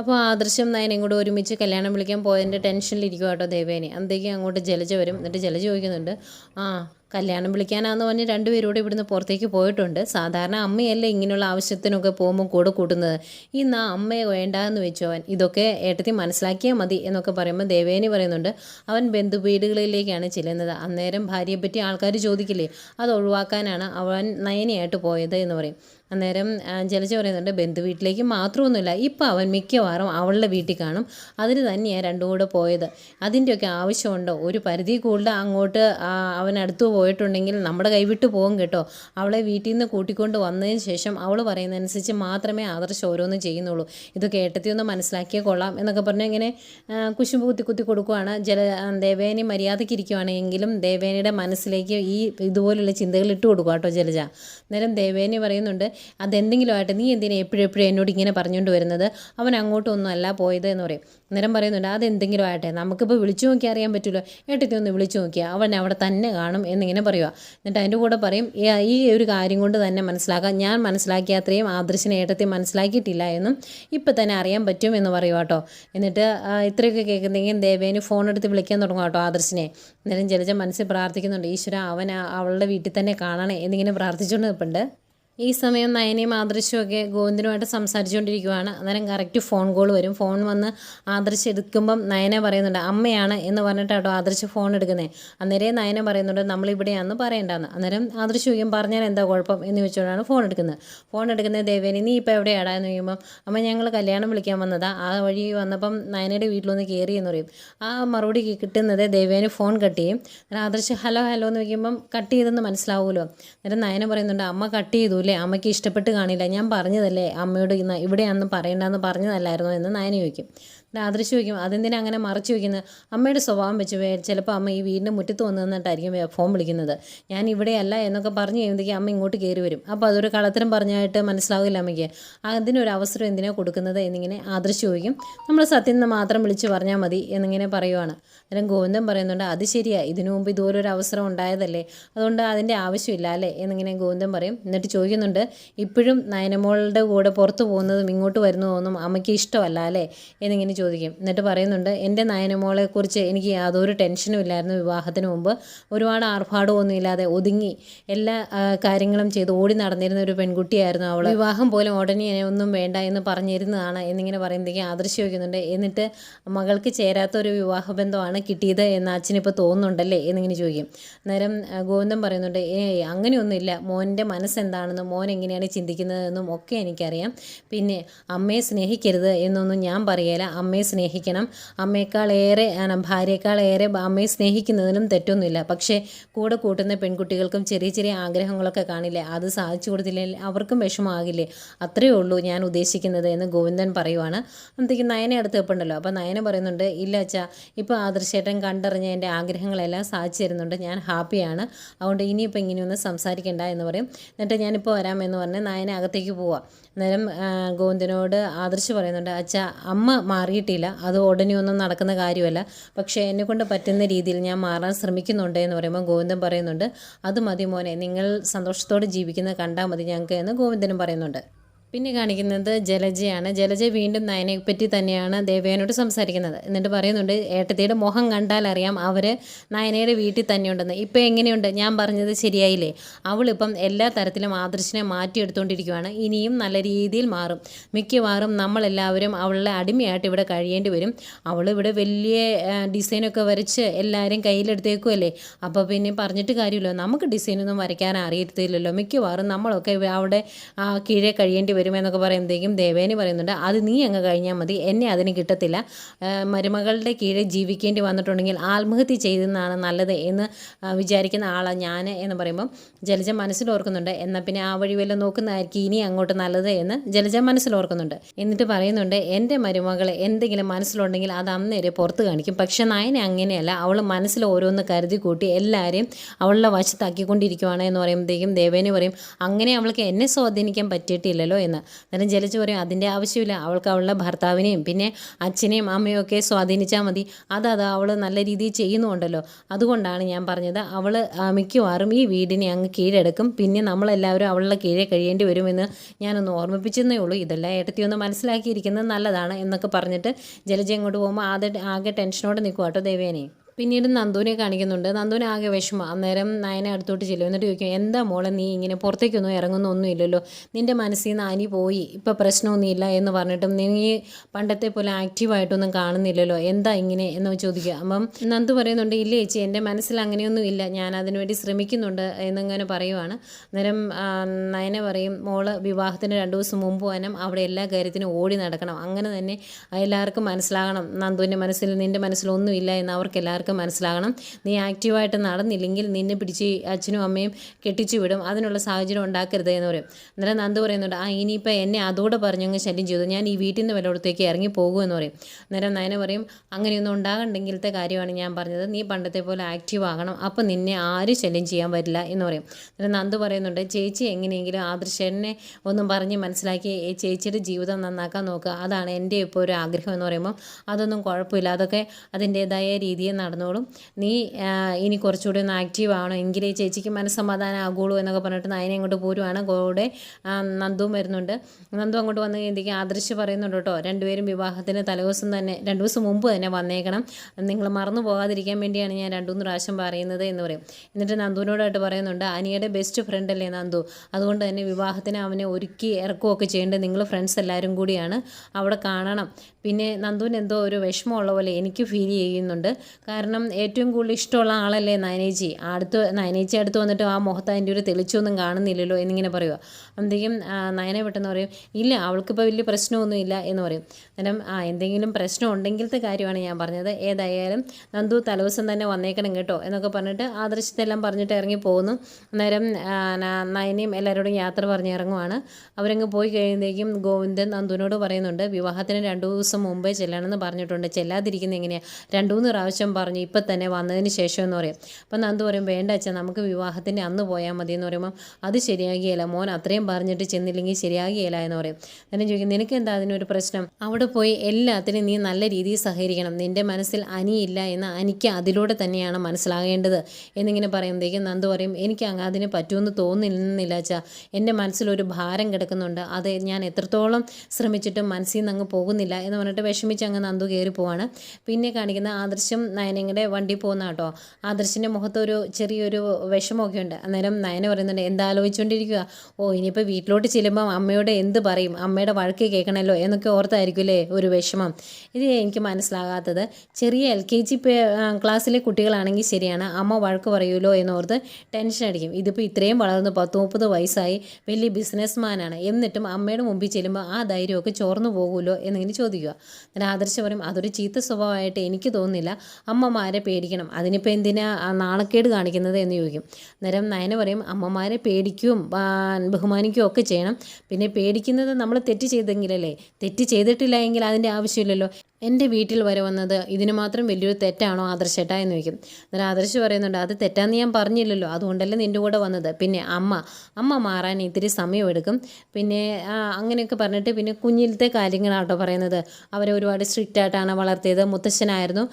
അപ്പോൾ ആദർശം നയനയും കൂടെ ഒരുമിച്ച് കല്യാണം വിളിക്കാൻ പോയതിന്റെ ടെൻഷനിലിരിക്കും കേട്ടോ ദേവേനെ. അന്തേക്കും അങ്ങോട്ട് ജലജ വരും. എന്നിട്ട് ജലജ ചോദിക്കുന്നുണ്ട് ആ കല്യാണം വിളിക്കാനാന്ന് പറഞ്ഞ് രണ്ടുപേരൂടെ ഇവിടുന്ന് പുറത്തേക്ക് പോയിട്ടുണ്ട്. സാധാരണ അമ്മയല്ലേ ഇങ്ങനെയുള്ള ആവശ്യത്തിനൊക്കെ പോകുമ്പോൾ കൂടെ കൂട്ടുന്നത്. ഇന്ന് ആ അമ്മയെ വേണ്ടാന്ന് വെച്ചു അവൻ. ഇതൊക്കെ ഏട്ടത്തി മനസ്സിലാക്കിയാൽ മതി എന്നൊക്കെ പറയുമ്പോൾ ദേവേനി പറയുന്നുണ്ട് അവൻ ബന്ധുവീടുകളിലേക്കാണ് ചെല്ലുന്നത്. അന്നേരം ഭാര്യയെപ്പറ്റി ആൾക്കാർ ചോദിക്കില്ലേ? അത് ഒഴിവാക്കാനാണ് അവൻ നയനയായിട്ട് പോയത് എന്ന് പറയും. അന്നേരം ജലജ പറയുന്നുണ്ട് ബന്ധു വീട്ടിലേക്ക് മാത്രമൊന്നുമില്ല. ഇപ്പോൾ അവൻ മിക്കവാറും അവളുടെ വീട്ടിൽ കാണും. അതിന് തന്നെയാണ് രണ്ടും കൂടെ പോയത്. അതിന്റെയൊക്കെ ആവശ്യമുണ്ടോ? ഒരു പരിധി കൂടുതൽ അങ്ങോട്ട് അവൻ അടുത്ത് പോയിട്ടുണ്ടെങ്കിൽ നമ്മുടെ കൈവിട്ട് പോകും കേട്ടോ. അവളെ വീട്ടിൽ നിന്ന് കൂട്ടിക്കൊണ്ട് വന്നതിന് ശേഷം അവൾ പറയുന്നതനുസരിച്ച് മാത്രമേ ആദർശം ഓരോന്നും ചെയ്യുന്നുള്ളൂ. ഇത് കേട്ടത്തി ഒന്ന് മനസ്സിലാക്കിയേ കൊള്ളാം എന്നൊക്കെ പറഞ്ഞ് ഇങ്ങനെ കുശുമ്പ് കുത്തി കുത്തി കൊടുക്കുവാണ്. ജല ദേവേനി മര്യാദയ്ക്ക് ഇരിക്കുവാണെങ്കിലും ദേവേനിയുടെ മനസ്സിലേക്ക് ഈ ഇതുപോലുള്ള ചിന്തകൾ ഇട്ട് കൊടുക്കുക കേട്ടോ ജലജ. അന്നേരം ദേവേനി പറയുന്നുണ്ട് അതെന്തെങ്കിലും ആയിട്ട് നീ എന്തിനാ എപ്പോഴും എപ്പോഴും എന്നോട് ഇങ്ങനെ പറഞ്ഞുകൊണ്ട് വരുന്നത്? അവൻ അങ്ങോട്ടൊന്നും അല്ല പോയത് എന്ന് പറയും. അന്നേരം പറയുന്നുണ്ട് അതെന്തെങ്കിലും ആട്ടെ നമുക്കിപ്പോൾ വിളിച്ചു നോക്കി അറിയാൻ പറ്റുമല്ലോ. ഏട്ടത്തി ഒന്ന് വിളിച്ചു നോക്കിയാൽ അവൻ അവിടെ തന്നെ കാണും എന്നിങ്ങനെ പറയുക എന്നിട്ട് അതിന്റെ കൂടെ പറയും "ഈ- ഒരു കാര്യം കൊണ്ട് തന്നെ മനസ്സിലാക്കാം. ഞാൻ മനസ്സിലാക്കിയ അത്രയും ആദർശിനെ ഏട്ടത്തി മനസ്സിലാക്കിയിട്ടില്ല എന്നും ഇപ്പം തന്നെ അറിയാൻ പറ്റും എന്ന് പറയുക കേട്ടോ. എന്നിട്ട് ഇത്രയൊക്കെ കേൾക്കുന്നെങ്കിൽ ദേവേന് ഫോൺ എടുത്ത് വിളിക്കാൻ തുടങ്ങും കേട്ടോ ആദർശിനെ. അന്നേരം ജലജ മനസ്സിൽ പ്രാർത്ഥിക്കുന്നുണ്ട് ഈശ്വര അവൻ അവളുടെ വീട്ടിൽ തന്നെ കാണണേ എന്നിങ്ങനെ പ്രാർത്ഥിച്ചുകൊണ്ട് നിൽപ്പുണ്ട്. ഈ സമയം നയനയും ആദർശുമൊക്കെ ഗോവിന്ദനുമായിട്ട് സംസാരിച്ചുകൊണ്ടിരിക്കുവാണ്. അന്നേരം കറക്റ്റ് ഫോൺ കോൾ വരും. ഫോൺ വന്ന് ആദർശ് എടുക്കുമ്പം നയന പറയുന്നുണ്ട് അമ്മയാണ് എന്ന് പറഞ്ഞിട്ടാട്ടോ ആദർശ് ഫോൺ എടുക്കുന്നത് അന്നേരം നയന പറയുന്നുണ്ട് നമ്മളിവിടെയാണെന്ന് പറയണ്ടെന്ന്. അന്നേരം ആദർശ് ചോദിക്കും പറഞ്ഞാൽ എന്താ കുഴപ്പം? എന്ന് ചോദിച്ചുകൊണ്ടാണ് ഫോൺ എടുക്കുന്നത്. ഫോൺ എടുക്കുന്നത് ദേവേനി നീ ഇപ്പോൾ എവിടെയാടാ? എന്ന് ചോദിക്കുമ്പം അമ്മ ഞങ്ങൾ കല്യാണം വിളിക്കാൻ വന്നതാ. ആ വഴി വന്നപ്പം നയനയുടെ വീട്ടിലൊന്ന് കയറി എന്ന് പറയും. ആ മറുപടി കിട്ടുന്നത് ദേവേനി ഫോൺ കട്ട് ചെയ്യും. ആദർശ് ഹലോ ഹലോ എന്ന് ചോദിക്കുമ്പം കട്ട് ചെയ്തെന്ന് മനസ്സിലാവുമല്ലോ. അന്നേരം നയന പറയുന്നുണ്ട് അമ്മ കട്ട് ചെയ്തു. അല്ലേ അമ്മയ്ക്ക് ഇഷ്ടപ്പെട്ട് കാണില്ല. ഞാൻ പറഞ്ഞതല്ലേ? അമ്മയോട് ഇന്ന് ഇവിടെയാണെന്ന് പറയണ്ടെന്ന് പറഞ്ഞതല്ലായിരുന്നോ? എന്ന് നയന ചോദിക്കും. ആദർശ് ചോദിക്കും അതെന്തിനാ അങ്ങനെ മറച്ചു വയ്ക്കുന്നത് അമ്മയുടെ സ്വഭാവം വെച്ച് ചിലപ്പോൾ അമ്മ ഈ വീടിന്റെ മുറ്റത്ത് വന്നു നിന്നിട്ടായിരിക്കും ഫോൺ വിളിക്കുന്നത്. ഞാൻ ഇവിടെയല്ല എന്നൊക്കെ പറഞ്ഞു കഴിയുമ്പോഴത്തേക്ക് അമ്മ ഇങ്ങോട്ട് കയറി വരും. അപ്പോൾ അതൊരു കളത്തരം പറഞ്ഞായിട്ട് മനസ്സിലാവില്ല അമ്മയ്ക്ക്. അതിനൊരു അവസരം എന്തിനാ കൊടുക്കുന്നത്? എന്നിങ്ങനെ ആദർശ് ചോദിക്കും. നമ്മൾ സത്യം മാത്രം വിളിച്ച് പറഞ്ഞാൽ മതി എന്നിങ്ങനെ പറയുവാണ്. അന്നേരം ഗോവിന്ദൻ പറയുന്നുണ്ട് അത് ശരിയാ. ഇതിനു മുമ്പ് ഇതുപോലെ ഒരു അവസരം ഉണ്ടായതല്ലേ? അതുകൊണ്ട് അതിന്റെ ആവശ്യമില്ല അല്ലേ? എന്നിങ്ങനെ ഗോവിന്ദൻ പറയും. എന്നിട്ട് ചോദിക്കുന്നുണ്ട് ഇപ്പോഴും നയനമോളുടെ കൂടെ പുറത്തു പോകുന്നതും ഇങ്ങോട്ട് വരുന്നതൊന്നും അമ്മയ്ക്ക് ഇഷ്ടമല്ല അല്ലേ? എന്നിങ്ങനെ ചോദിക്കും എന്നിട്ട് പറയുന്നുണ്ട് എന്റെ നയനമോളെക്കുറിച്ച് എനിക്ക് യാതൊരു ടെൻഷനും ഇല്ലായിരുന്നു വിവാഹത്തിന് മുമ്പ്. ഒരുപാട് ആർഭാടമൊന്നും ഒന്നുമില്ലാതെ ഒതുങ്ങി എല്ലാ കാര്യങ്ങളും ചെയ്ത് ഓടി നടന്നിരുന്ന ഒരു പെൺകുട്ടിയായിരുന്നു അവൾ വിവാഹം പോലും ഉടനെ ഒന്നും വേണ്ട എന്ന് പറഞ്ഞിരുന്നതാണ് എന്നിങ്ങനെ പറയുമ്പോഴേക്കും ആദർശം വയ്ക്കുന്നുണ്ട് എന്നിട്ട് മകൾക്ക് ചേരാത്ത ഒരു വിവാഹബന്ധമാണ് കിട്ടിയത് എന്ന് അച്ഛനിപ്പോൾ തോന്നുന്നുണ്ടല്ലേ? എന്നിങ്ങനെ ചോദിക്കും. അന്നേരം ഗോവിന്ദം പറയുന്നുണ്ട് ഏയ് അങ്ങനെയൊന്നുമില്ല. മോന്റെ മനസ്സെന്താണെന്നും മോൻ എങ്ങനെയാണ് ചിന്തിക്കുന്നതെന്നും ഒക്കെ എനിക്കറിയാം. പിന്നെ അമ്മയെ സ്നേഹിക്കരുത് എന്നൊന്നും ഞാൻ പറയല. അമ്മയെ സ്നേഹിക്കണം. അമ്മയെക്കാളേറെ ഭാര്യയെക്കാളേറെ അമ്മയെ സ്നേഹിക്കുന്നതിനും തെറ്റൊന്നുമില്ല. പക്ഷേ കൂടെ കൂട്ടുന്ന പെൺകുട്ടികൾക്കും ചെറിയ ചെറിയ ആഗ്രഹങ്ങളൊക്കെ കാണില്ലേ? അത് സാധിച്ചു കൊടുത്തില്ലെങ്കിൽ അവർക്കും വിഷമമാകില്ലേ? അത്രയേ ഉള്ളൂ ഞാൻ ഉദ്ദേശിക്കുന്നത് എന്ന് ഗോവിന്ദൻ പറയുവാണ്. അന്നത്തേക്ക് നയനെ അടുത്ത് വെപ്പുണ്ടല്ലോ. അപ്പോൾ നയന പറയുന്നുണ്ട് ഇല്ല അച്ഛാ ഇപ്പോൾ ആദർശേട്ടൻ കണ്ടറിഞ്ഞ എന്റെ ആഗ്രഹങ്ങളെല്ലാം സാധിച്ചു തരുന്നുണ്ട്. ഞാൻ ഹാപ്പിയാണ്. അതുകൊണ്ട് ഇനിയിപ്പോൾ ഇങ്ങനെയൊന്നും സംസാരിക്കേണ്ട എന്ന് പറയും. എന്നിട്ട് ഞാനിപ്പോൾ വരാമെന്ന് പറഞ്ഞ് നയനെ അകത്തേക്ക് പോവാം. അന്നേരം ഗോവിന്ദനോട് ആദർശ് പറയുന്നുണ്ട് അച്ഛ അമ്മ മാറിയിട്ടില്ല അത് ഉടനെ ഒന്നും നടക്കുന്ന കാര്യമല്ല. പക്ഷേ എന്നെക്കൊണ്ട് പറ്റുന്ന രീതിയിൽ ഞാൻ മാറാൻ ശ്രമിക്കുന്നുണ്ട് എന്ന് പറയുമ്പോൾ ഗോവിന്ദൻ പറയുന്നുണ്ട് അത് മതി മോനെ നിങ്ങൾ സന്തോഷത്തോടെ ജീവിക്കുന്നത് കണ്ടാൽ മതി ഞങ്ങൾക്ക് എന്ന് ഗോവിന്ദനും പറയുന്നുണ്ട്. പിന്നെ കാണിക്കുന്നത് ജലജയാണ്. ജലജ വീണ്ടും നയനയെപ്പറ്റി തന്നെയാണ് ദേവയനോട് സംസാരിക്കുന്നത്. എന്നിട്ട് പറയുന്നുണ്ട് ഏട്ടത്തിയുടെ മുഖം കണ്ടാൽ അറിയാം അവർ നയനയുടെ വീട്ടിൽ തന്നെയുണ്ടെന്ന്. ഇപ്പം എങ്ങനെയുണ്ട്? ഞാൻ പറഞ്ഞത് ശരിയായില്ലേ? അവളിപ്പം എല്ലാ തരത്തിലും ആദർശിനെ മാറ്റിയെടുത്തുകൊണ്ടിരിക്കുകയാണ് ഇനിയും നല്ല രീതിയിൽ മാറും. മിക്കവാറും നമ്മളെല്ലാവരും അവളുടെ അടിമയായിട്ട് ഇവിടെ കഴിയേണ്ടി വരും. അവൾ ഇവിടെ വലിയ ഡിസൈനൊക്കെ വരച്ച് എല്ലാവരും കയ്യിലെടുത്തേക്കുമല്ലേ അപ്പോൾ പിന്നെ പറഞ്ഞിട്ട് കാര്യമില്ല. നമുക്ക് ഡിസൈനൊന്നും വരയ്ക്കാൻ അറിയത്തില്ലല്ലോ. മിക്കവാറും നമ്മളൊക്കെ അവിടെ കീഴേ കഴിയേണ്ടി വരുമെന്നൊക്കെ പറയുമ്പോഴത്തേക്കും ദേവേനി പറയുന്നുണ്ട് അത് നീ അങ്ങ് കഴിഞ്ഞാൽ മതി എന്നെ അതിന് കിട്ടത്തില്ല. മരുമകളുടെ കീഴെ ജീവിക്കേണ്ടി വന്നിട്ടുണ്ടെങ്കിൽ ആത്മഹത്യ ചെയ്തെന്നാണ് നല്ലത് എന്ന് വിചാരിക്കുന്ന ആളാണ് ഞാൻ എന്ന് പറയുമ്പം ജലജ മനസ്സിൽ ഓർക്കുന്നുണ്ട്. എന്നാൽ പിന്നെ ആ വഴി വല്ലതും നോക്കുന്നതായിരിക്കും ഇനി അങ്ങോട്ട് നല്ലത് എന്ന് ജലജ മനസ്സിൽ ഓർക്കുന്നുണ്ട്. എന്നിട്ട് പറയുന്നുണ്ട് എന്റെ മരുമകളെ എന്തെങ്കിലും മനസ്സിലുണ്ടെങ്കിൽ അത് അന്നേരെ പുറത്ത് കാണിക്കും. പക്ഷെ നായനെ അങ്ങനെയല്ല. അവൾ മനസ്സിൽ ഓരോന്ന് കരുതി കൂട്ടി എല്ലാവരെയും അവളുടെ വശത്താക്കിക്കൊണ്ടിരിക്കുവാണ് എന്ന് പറയുമ്പോഴത്തേക്കും ദേവേനെ പറയും അങ്ങനെ അവൾക്ക് എന്നെ സ്വാധീനിക്കാൻ പറ്റിയിട്ടില്ലല്ലോ എന്ന്. അന്നേരം ജലജ പറയും അതിന്റെ ആവശ്യമില്ല. അവൾക്ക് അവളുടെ ഭർത്താവിനെയും പിന്നെ അച്ഛനെയും അമ്മയും ഒക്കെ സ്വാധീനിച്ചാൽ മതി. അത് അത് അവൾ നല്ല രീതിയിൽ ചെയ്യുന്നുണ്ടല്ലോ. അതുകൊണ്ടാണ് ഞാൻ പറഞ്ഞത് അവൾ മിക്കവാറും ഈ വീടിനെ അങ്ങ് കീഴടക്കും. പിന്നെ നമ്മളെല്ലാവരും അവളുടെ കീഴെ കഴിയേണ്ടി വരുമെന്ന് ഞാനൊന്ന് ഓർമ്മിപ്പിച്ചെന്നേ ഉള്ളൂ. ഇതെല്ലാം ഏട്ടത്തി ഒന്ന് മനസ്സിലാക്കിയിരിക്കുന്നത് നല്ലതാണ് എന്നൊക്കെ പറഞ്ഞിട്ട് ജലജ ഇങ്ങോട്ട് പോകുമ്പോൾ ആദ്യ ആകെ ടെൻഷനോടെ നിൽക്കുക കേട്ടോ ദേവേനെ. പിന്നീട് നന്ദുവിനെ കാണിക്കുന്നുണ്ട്. നന്ദുവിന് ആകെ വിഷമം. അന്നേരം നയനെ അടുത്തോട്ട് ചെല്ലും. എന്നിട്ട് ചോദിക്കും എന്താ മോളെ നീ ഇങ്ങനെ പുറത്തേക്കൊന്നും ഇറങ്ങുന്നൊന്നും ഇല്ലല്ലോ. നിന്റെ മനസ്സിൽ നിന്ന് അനി പോയി. ഇപ്പം പ്രശ്നമൊന്നുമില്ല എന്ന് പറഞ്ഞിട്ടും നീ പണ്ടത്തെ പോലെ ആക്റ്റീവായിട്ടൊന്നും കാണുന്നില്ലല്ലോ. എന്താ ഇങ്ങനെ? എന്ന് ചോദിക്കുക. അപ്പം നന്ദു പറയുന്നുണ്ട് ഇല്ല ചേച്ചി എന്റെ മനസ്സിൽ അങ്ങനെയൊന്നും ഇല്ല. ഞാൻ അതിനുവേണ്ടി ശ്രമിക്കുന്നുണ്ട് എന്നിങ്ങനെ പറയുവാണ്. അന്നേരം നയനെ പറയും മോൾ വിവാഹത്തിന് രണ്ട് ദിവസം മുമ്പ് വനം. അവിടെ എല്ലാ കാര്യത്തിനും ഓടി നടക്കണം. അങ്ങനെ തന്നെ എല്ലാവർക്കും മനസ്സിലാകണം. നന്ദുവിന്റെ മനസ്സിൽ നിന്റെ മനസ്സിലൊന്നുമില്ല എന്ന് അവർക്ക് എല്ലാവർക്കും മനസ്സിലാകണം. നീ ആക്റ്റീവായിട്ട് നടന്നില്ലെങ്കിൽ നിന്നെ പിടിച്ച് അച്ഛനും അമ്മയും കെട്ടിച്ചു വിടും. അതിനുള്ള സാഹചര്യം ഉണ്ടാക്കരുത് എന്ന് പറയും. അന്നേരം നന്ദു പറയുന്നുണ്ട് ആ ഇനിയിപ്പോൾ എന്നെ അതോടെ പറഞ്ഞങ്ങ് ശല്യം ചെയ്തു. ഞാൻ ഈ വീട്ടിൽ നിന്ന് വല്ലയിടത്തേക്ക് ഇറങ്ങി പോകുമെന്ന് പറയും. അന്നേരം നയന പറയും അങ്ങനെയൊന്നും ഉണ്ടാകണ്ടെങ്കിലത്തെ കാര്യമാണ് ഞാൻ പറഞ്ഞത്. നീ പണ്ടത്തെ പോലെ ആക്റ്റീവ് ആകണം. അപ്പം നിന്നെ ആരും ശല്യം ചെയ്യാൻ പറ്റില്ല എന്ന് പറയും. അന്നേരം നന്ദു പറയുന്നുണ്ട് ചേച്ചി എങ്ങനെയെങ്കിലും ആദർശനെ ഒന്നും പറഞ്ഞ് മനസ്സിലാക്കി ചേച്ചിയുടെ ജീവിതം നന്നാക്കാൻ നോക്കുക അതാണ് എന്റെ ഇപ്പോൾ ഒരു ആഗ്രഹം എന്ന് പറയുമ്പോൾ അതൊന്നും കുഴപ്പമില്ല. അതൊക്കെ അതിന്റേതായ രീതിയിൽ നടന്നോളും. നീ ഇനി കുറച്ചുകൂടി ഒന്ന് ആക്റ്റീവ് ആവണം. എങ്കിലേ ചേച്ചിക്ക് മനസ്സമാധാനം ആകുള്ളൂ എന്നൊക്കെ പറഞ്ഞിട്ട് നയനെ അങ്ങോട്ട് പോരുവാണ്. കൂടെ നന്ദുവും വരുന്നുണ്ട്. നന്ദു അങ്ങോട്ട് വന്ന് കഴിയുമ്പോഴേക്കും ആദർശ് പറയുന്നുണ്ട് കേട്ടോ രണ്ടുപേരും വിവാഹത്തിന് തലേദിവസം തന്നെ രണ്ട് ദിവസം മുമ്പ് തന്നെ വന്നേക്കണം. നിങ്ങൾ മറന്നു പോകാതിരിക്കാൻ വേണ്ടിയാണ് ഞാൻ രണ്ടു മൂന്ന് പ്രാവശ്യം പറയുന്നത് എന്ന് പറയും. എന്നിട്ട് നന്ദുവിനോടായിട്ട് പറയുന്നുണ്ട് അനിയുടെ ബെസ്റ്റ് ഫ്രണ്ട് അല്ലേ നന്ദു? അതുകൊണ്ട് തന്നെ വിവാഹത്തിന് അവനെ ഒരുക്കി ഇറക്കുകയൊക്കെ ചെയ്യേണ്ടത് നിങ്ങൾ ഫ്രണ്ട്സ് എല്ലാവരും കൂടിയാണ്. അവിടെ കാണണം. പിന്നെ നന്ദുവിന് എന്തോ ഒരു വിഷമമുള്ള പോലെ എനിക്ക് ഫീൽ ചെയ്യുന്നുണ്ട്. കാരണം ഏറ്റവും കൂടുതൽ ഇഷ്ടമുള്ള ആളല്ലേ നയനേച്ചി? അടുത്ത് നയനേച്ചി അടുത്ത് വന്നിട്ട് ആ മുഖത്ത് അതിന്റെ ഒരു തെളിച്ചൊന്നും കാണുന്നില്ലല്ലോ എന്നിങ്ങനെ പറയുക. അപ്പോഴത്തേക്കും നയനെ പെട്ടെന്ന് പറയും ഇല്ല അവൾക്കിപ്പോൾ വലിയ പ്രശ്നമൊന്നുമില്ല എന്ന് പറയും. അന്നേരം ആ എന്തെങ്കിലും പ്രശ്നം ഉണ്ടെങ്കിലത്തെ കാര്യമാണ് ഞാൻ പറഞ്ഞത്. ഏതായാലും നന്ദു തലേദിവസം തന്നെ വന്നേക്കണം കേട്ടോ എന്നൊക്കെ പറഞ്ഞിട്ട് ആദർശത്തെല്ലാം പറഞ്ഞിട്ട് ഇറങ്ങി പോകുന്നു. അന്നേരം നയനയും എല്ലാവരോടും യാത്ര പറഞ്ഞ് ഇറങ്ങുവാണ്. അവരങ്ങ് പോയി കഴിയുമ്പോഴേക്കും ഗോവിന്ദൻ നന്ദുവിനോട് പറയുന്നുണ്ട് വിവാഹത്തിന് രണ്ടു ദിവസം മുമ്പേ ചെല്ലണമെന്ന് പറഞ്ഞിട്ടുണ്ട്. ചെല്ലാതിരിക്കുന്നത് എങ്ങനെയാണ് രണ്ടു മൂന്ന് പ്രാവശ്യം പറഞ്ഞു ഇപ്പം തന്നെ വന്നതിന് ശേഷം എന്ന് പറയും. അപ്പം നന്ദു പറയും വേണ്ട അച്ഛൻ നമുക്ക് വിവാഹത്തിന്റെ അന്ന് പോയാൽ മതി എന്ന് പറയുമ്പം അത് ശരിയാകിയല്ല മോൻ അത്രയും പറഞ്ഞിട്ട് ചെന്നില്ലെങ്കിൽ ശരിയാകിയല്ല എന്ന് പറയും. എന്നെ ചോദിക്കും നിനക്ക് എന്താ അതിനൊരു പ്രശ്നം? അവിടെ പോയി എല്ലാത്തിനും നീ നല്ല രീതിയിൽ സഹകരിക്കണം. നിന്റെ മനസ്സിൽ അനിയില്ല എന്ന് അനിക്ക് അതിലൂടെ തന്നെയാണ് മനസ്സിലാകേണ്ടത് എന്നിങ്ങനെ പറയുമ്പോഴേക്കും നന്ദു പറയും എനിക്ക് അതിന് പറ്റുമെന്ന് തോന്നുന്നില്ല അച്ഛാ. എന്റെ മനസ്സിലൊരു ഭാരം കിടക്കുന്നുണ്ട്. അത് ഞാൻ എത്രത്തോളം ശ്രമിച്ചിട്ടും മനസ്സിൽ നിന്ന് അങ്ങ് പോകുന്നില്ല എന്ന് പറഞ്ഞിട്ട് വിഷമിച്ച് അങ്ങ് നന്ദു കയറി പോവാണ്. പിന്നെ കാണിക്കുന്ന ആദർശം നയനയുടെ വണ്ടി പോകുന്ന കേട്ടോ ആദർശിന്റെ മുഖത്ത് ഒരു ചെറിയൊരു വിഷമമൊക്കെ ഉണ്ട് അന്നേരം നയന പറയുന്നുണ്ട് എന്താ ആലോചിച്ചുകൊണ്ടിരിക്കുക ഓ ഇനിയിപ്പോൾ വീട്ടിലോട്ട് ചെല്ലുമ്പോൾ അമ്മയോട് എന്ത് പറയും? അമ്മയുടെ വഴക്ക് കേൾക്കണമല്ലോ എന്നൊക്കെ ഓർത്തായിരിക്കും അല്ലേ ഒരു വിഷമം. ഇത് എനിക്ക് മനസ്സിലാകാത്തത് ചെറിയ എൽ കെ ജി ക്ലാസ്സിലെ കുട്ടികളാണെങ്കിൽ ശരിയാണ് അമ്മ വഴക്ക് പറയുമല്ലോ എന്നോർത്ത് ടെൻഷൻ അടിക്കും. ഇതിപ്പോൾ ഇത്രയും വളർന്ന് പത്ത് മുപ്പത് വയസ്സായി വലിയ ബിസിനസ്മാനാണ് എന്നിട്ടും അമ്മയുടെ മുമ്പിൽ ചെല്ലുമ്പോൾ ആ ധൈര്യമൊക്കെ ചോർന്നു പോകുമല്ലോ എന്നിങ്ങനെ ചോദിക്കുക. ഞാൻ ആദർശം പറയും അതൊരു ചീത്ത സ്വഭാവമായിട്ട് എനിക്ക് തോന്നുന്നില്ല. അമ്മമാരെ പേടിക്കണം. അതിനിപ്പോൾ എന്തിനാ നാണക്കേട് കാണിക്കുന്നത് എന്ന് ചോദിക്കും. അന്നേരം നയന പറയും അമ്മമാരെ പേടിക്കും ബഹുമാനിക്കുകയും ഒക്കെ ചെയ്യണം. പിന്നെ പേടിക്കുന്നത് നമ്മൾ തെറ്റ് ചെയ്തെങ്കിലല്ലേ? തെറ്റ് ചെയ്തിട്ടില്ല എങ്കിൽ അതിന്റെ ആവശ്യമില്ലല്ലോ. എന്റെ വീട്ടിൽ വരെ വന്നത് ഇതിന് മാത്രം വലിയൊരു തെറ്റാണോ ആദർശേട്ടാ എന്ന് ചോദിക്കും. അന്നേരം ആദർശ് പറയുന്നുണ്ട് അത് തെറ്റാന്ന് ഞാൻ പറഞ്ഞില്ലല്ലോ അതുകൊണ്ടല്ലേ നിന്റെ കൂടെ വന്നത്. പിന്നെ അമ്മ അമ്മ മാറാൻ ഇത്തിരി സമയമെടുക്കും. പിന്നെ അങ്ങനെയൊക്കെ പറഞ്ഞിട്ട് പിന്നെ കുഞ്ഞിലത്തെ കാര്യങ്ങളാട്ടോ പറയുന്നത്. അവരെ ഒരുപാട് സ്ട്രിക്റ്റ് ആയിട്ടാണ് വളർത്തിയത്. മുത്തശ്ശനായിരുന്നു.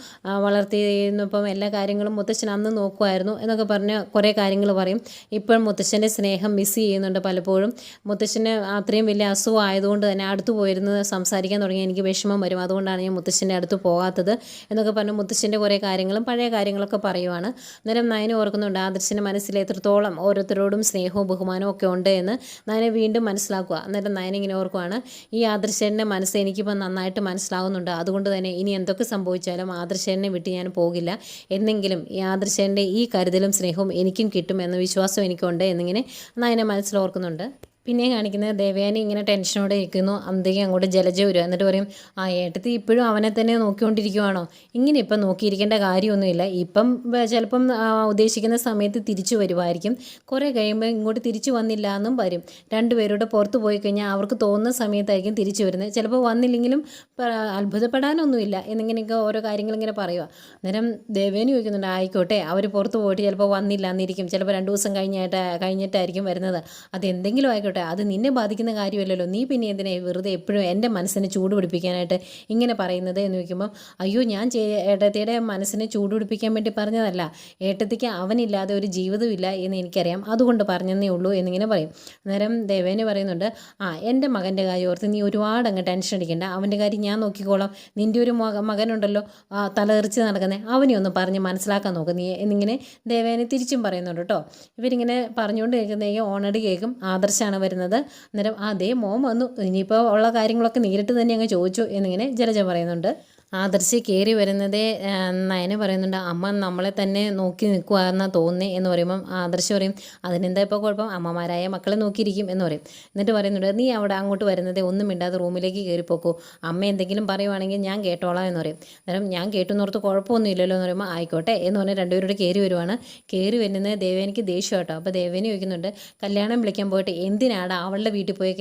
വളർത്തിയിരുന്നപ്പം എല്ലാ കാര്യങ്ങളും മുത്തശ്ശൻ അന്ന് നോക്കുമായിരുന്നു എന്നൊക്കെ പറഞ്ഞ് കുറേ കാര്യങ്ങൾ പറയും. ഇപ്പോൾ മുത്തശ്ശന്റെ സ്നേഹം മിസ് ചെയ്യുന്നുണ്ട് പലപ്പോഴും. മുത്തശ്ശന് അത്രയും വലിയ അസുഖം ആയതുകൊണ്ട് തന്നെ അടുത്തു പോയിരുന്ന് സംസാരിക്കാൻ തുടങ്ങി. എനിക്ക് വിഷമം വരും. അതുകൊണ്ടാണ് ഞാൻ മുത്തശ്ശന്റെ അടുത്ത് പോകാത്തത് എന്നൊക്കെ പറഞ്ഞ് മുത്തശ്ശന്റെ കുറേ കാര്യങ്ങളും പഴയ കാര്യങ്ങളൊക്കെ പറയുവാണ്. അന്നേരം നയന ഓർക്കുന്നുണ്ട് ആദർശന്റെ മനസ്സിൽ എത്രത്തോളം ഓരോരുത്തരോടും സ്നേഹവും ബഹുമാനവും ഒക്കെ ഉണ്ട് എന്ന് നയനെ വീണ്ടും മനസ്സിലാക്കുക. അന്നേരം നയന ഇങ്ങനെ ഓർക്കുവാണ് ഈ ആദർശന്റെ മനസ്സ് എനിക്കിപ്പോൾ നന്നായിട്ട് മനസ്സിലാവുന്നുണ്ട്. അതുകൊണ്ട് തന്നെ ഇനി എന്തൊക്കെ സംഭവിച്ചാലും ആദർശനെ വിട്ട് ഞാൻ പോകില്ല. എന്നെങ്കിലും ഈ ആദർശന്റെ ഈ കരുതലും സ്നേഹവും എനിക്കും കിട്ടും എന്ന വിശ്വാസം എനിക്കുണ്ട് എന്നിങ്ങനെ നയന മനസ്സിൽ ഓർക്കുന്നുണ്ട്. പിന്നെ കാണിക്കുന്നത് ദേവയാനി ഇങ്ങനെ ടെൻഷനോടെ ഇരിക്കുന്നു. അന്തേക്ക് അങ്ങോട്ട് ജലജ വരും. എന്നിട്ട് പറയും ആ ഏട്ടത്തി ഇപ്പോഴും അവനെ തന്നെ നോക്കിക്കൊണ്ടിരിക്കുവാണോ? ഇങ്ങനെ ഇപ്പം നോക്കിയിരിക്കേണ്ട കാര്യമൊന്നുമില്ല. ഇപ്പം ചിലപ്പം ഉദ്ദേശിക്കുന്ന സമയത്ത് തിരിച്ചു വരുമായിരിക്കും കുറേ കഴിയുമ്പോൾ ഇങ്ങോട്ട് തിരിച്ചു വന്നില്ല എന്നും വരും രണ്ടുപേരോട് പുറത്ത് പോയി കഴിഞ്ഞാൽ അവർക്ക് തോന്നുന്ന സമയത്തായിരിക്കും തിരിച്ചു വരുന്നത്. ചിലപ്പോൾ വന്നില്ലെങ്കിലും അത്ഭുതപ്പെടാനൊന്നുമില്ല. എന്നിങ്ങനെയൊക്കെ ഓരോ കാര്യങ്ങൾ ഇങ്ങനെ പറയുക അന്നേരം ദേവേനി ചോദിക്കുന്നുണ്ട് ആയിക്കോട്ടെ അവർ പുറത്ത് പോയിട്ട് ചിലപ്പോൾ വന്നില്ല എന്നിരിക്കും ചിലപ്പോൾ രണ്ട് ദിവസം കഴിഞ്ഞായിട്ട് കഴിഞ്ഞിട്ടായിരിക്കും വരുന്നത്. അത് എന്തെങ്കിലും ആയിക്കോട്ടെ അത് നിന്നെ ബാധിക്കുന്ന കാര്യമല്ലല്ലോ. നീ പിന്നെ എന്തിനാ വെറുതെ എപ്പോഴും എന്റെ മനസ്സിനെ ചൂട് പിടിപ്പിക്കാനായിട്ട് ഇങ്ങനെ പറയുന്നത് എന്ന് ചോദിക്കുമ്പം അയ്യോ ഞാൻ ഏട്ടത്തിയുടെ മനസ്സിനെ ചൂട് പിടിപ്പിക്കാൻ വേണ്ടി പറഞ്ഞതല്ല. ഏട്ടത്തിക്ക് അവനില്ലാതെ ഒരു ജീവിതമില്ല എന്ന് എനിക്കറിയാം. അതുകൊണ്ട് പറഞ്ഞതേ ഉള്ളൂ എന്നിങ്ങനെ പറയും. അന്നേരം ദേവേന് പറയുന്നുണ്ട് ആ എന്റെ മകന്റെ കാര്യം ഓർത്ത് നീ ഒരുപാട് അങ്ങ് ടെൻഷൻ അടിക്കേണ്ട. അവന്റെ കാര്യം ഞാൻ നോക്കിക്കോളാം. നിന്റെ ഒരു മക മകനുണ്ടല്ലോ തലതെറിച്ച് നടക്കുന്നത് അവനെ ഒന്ന് പറഞ്ഞ് മനസ്സിലാക്കാൻ നോക്ക് നീ എന്നിങ്ങനെ ദേവേനെ തിരിച്ചും പറയുന്നുണ്ട് കേട്ടോ. ഇവരിങ്ങനെ പറഞ്ഞുകൊണ്ട് കേൾക്കുന്നതെങ്കിൽ ഓണടി കേൾക്കും. ആദർശാണ് വരുന്നത്. അന്നേരം അതേ മോൻ വന്നു. ഇനിയിപ്പോൾ ഉള്ള കാര്യങ്ങളൊക്കെ നേരിട്ട് തന്നെ അങ്ങ് ചോദിച്ചു എന്നിങ്ങനെ ജലജ പറയുന്നുണ്ട്. ആദർശി കയറി വരുന്നതേ നയന പറയുന്നുണ്ട് അമ്മ നമ്മളെ തന്നെ നോക്കി നിൽക്കുക എന്നാ തോന്നുന്നേ എന്ന് പറയുമ്പം ആദർശ് പറയും അതിനെന്താ ഇപ്പോൾ കുഴപ്പം? അമ്മമാരായ മക്കളെ നോക്കിയിരിക്കും എന്ന് പറയും. എന്നിട്ട് പറയുന്നുണ്ട് നീ അവിടെ അങ്ങോട്ട് വരുന്നതേ ഒന്നും മിണ്ടാതെ റൂമിലേക്ക് കയറിപ്പോക്കൂ അമ്മ എന്തെങ്കിലും പറയുവാണെങ്കിൽ ഞാൻ കേട്ടോളാം എന്ന് പറയും. അന്നേരം ഞാൻ കേട്ടുന്നോർത്ത് കുഴപ്പമൊന്നും ഇല്ലല്ലോ എന്ന് പറയുമ്പോൾ ആയിക്കോട്ടെ എന്ന് പറഞ്ഞ് രണ്ടുപേരോട് കയറി വരുവാണ്. കയറി വരുന്നത് ദേവേനിക്ക് ദേഷ്യം കേട്ടോ അപ്പോൾ ദേവേനി ചോദിക്കുന്നുണ്ട് കല്യാണം വിളിക്കാൻ പോയിട്ട് എന്തിനാണ് അവളുടെ വീട്ടിൽ പോയി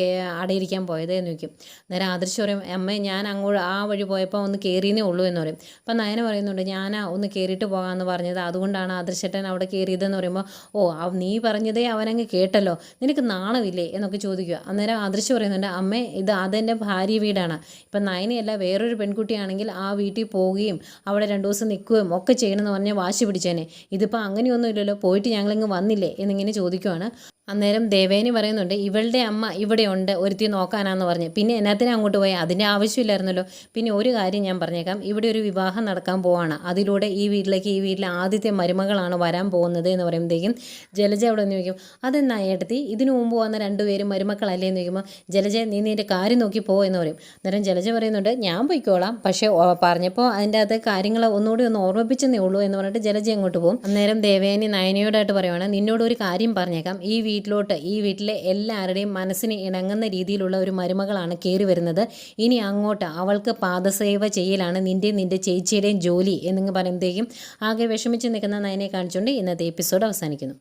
അടയിരിക്കാൻ പോയത്? എന്ന് ചോദിക്കും. അന്നേരം ആദർശ് പറയും അമ്മ ഞാൻ അങ്ങോട്ട് ആ വഴി പോയപ്പോൾ ഒന്ന് കയറിയെന്നേ ഉള്ളൂ എന്ന് പറയും. അപ്പം നയന പറയുന്നുണ്ട് ഞാൻ ഒന്ന് കയറിയിട്ട് പോകാമെന്ന് പറഞ്ഞത്. അതുകൊണ്ടാണ് ആദർശേട്ടൻ അവിടെ കയറിയതെന്ന് പറയുമ്പോൾ ഓ നീ പറഞ്ഞതേ അവനങ്ങ് കേട്ടല്ലോ. നിനക്ക് നാണമില്ലേ? എന്നൊക്കെ ചോദിക്കുക. അന്നേരം ആദർശ് പറയുന്നുണ്ട് അമ്മേ ഇത് അതെന്റെ ഭാര്യ വീടാണ്. ഇപ്പം നയനയല്ല വേറൊരു പെൺകുട്ടിയാണെങ്കിൽ ആ വീട്ടിൽ പോവുകയും അവിടെ രണ്ട് ദിവസം നിൽക്കുകയും ഒക്കെ ചെയ്യണമെന്ന് പറഞ്ഞാൽ വാശി പിടിച്ചേനെ. ഇതിപ്പോൾ അങ്ങനെയൊന്നും ഇല്ലല്ലോ പോയിട്ട് ഞങ്ങളിങ്ങ് വന്നില്ലേ? എന്നിങ്ങനെ ചോദിക്കുവാണ്. അന്നേരം ദേവേനി പറയുന്നുണ്ട് ഇവളുടെ അമ്മ ഇവിടെ ഉണ്ട് ഒരുത്തി നോക്കാനാന്ന് പറഞ്ഞ്. പിന്നെ എന്നാത്തിനാ അങ്ങോട്ട് പോയി? അതിന്റെ ആവശ്യമില്ലായിരുന്നല്ലോ. പിന്നെ ഒരു കാര്യം ഞാൻ പറഞ്ഞേക്കാം. ഇവിടെ ഒരു വിവാഹം നടക്കാൻ പോവാണ്. അതിലൂടെ ഈ വീട്ടിലേക്ക് ഈ വീട്ടിലെ ആദ്യത്തെ മരുമകളാണ് വരാൻ പോകുന്നത് എന്ന് പറയുമ്പോഴത്തേക്കും ജലജ അവിടെ നിന്ന് ചോദിക്കും അതെന്നാ ഏട്ടത്തി? ഇതിനു മുമ്പ് വന്ന രണ്ടുപേരും മരുമക്കളല്ലേ? എന്ന് ചോദിക്കുമ്പോൾ ജലജ നീ നിന്റെ കാര്യം നോക്കി പോ എന്ന് പറയും. അന്നേരം ജലജ പറയുന്നുണ്ട് ഞാൻ പോയിക്കോളാം. പക്ഷേ പറഞ്ഞപ്പോൾ അതിന്റെ അകത്ത് കാര്യങ്ങൾ ഒന്നുകൂടി ഒന്ന് ഓർമ്മിപ്പിച്ചെന്നേ ഉള്ളൂ എന്ന് പറഞ്ഞിട്ട് ജലജ അങ്ങോട്ട് പോകും. അന്നേരം ദേവേനി നയനയോടായിട്ട് പറയുവാണ് നിന്നോട് ഒരു കാര്യം പറഞ്ഞേക്കാം. ഈ വീട്ടിലോട്ട് ഈ വീട്ടിലെ എല്ലാവരുടെയും മനസ്സിന് ഇണങ്ങുന്ന രീതിയിലുള്ള ഒരു മരുമകളാണ് കയറി വരുന്നത്. ഇനി അങ്ങോട്ട് അവൾക്ക് പാദസേവ ചെയ്യലാണ് നിന്റെയും നിന്റെ ചേച്ചിയുടെയും ജോലി എന്നിങ്ങ് പറയുമ്പോഴത്തേക്കും ആകെ വിഷമിച്ച് നിൽക്കുന്ന നയനെ കാണിച്ചുകൊണ്ട് ഇന്നത്തെ എപ്പിസോഡ് അവസാനിക്കുന്നു.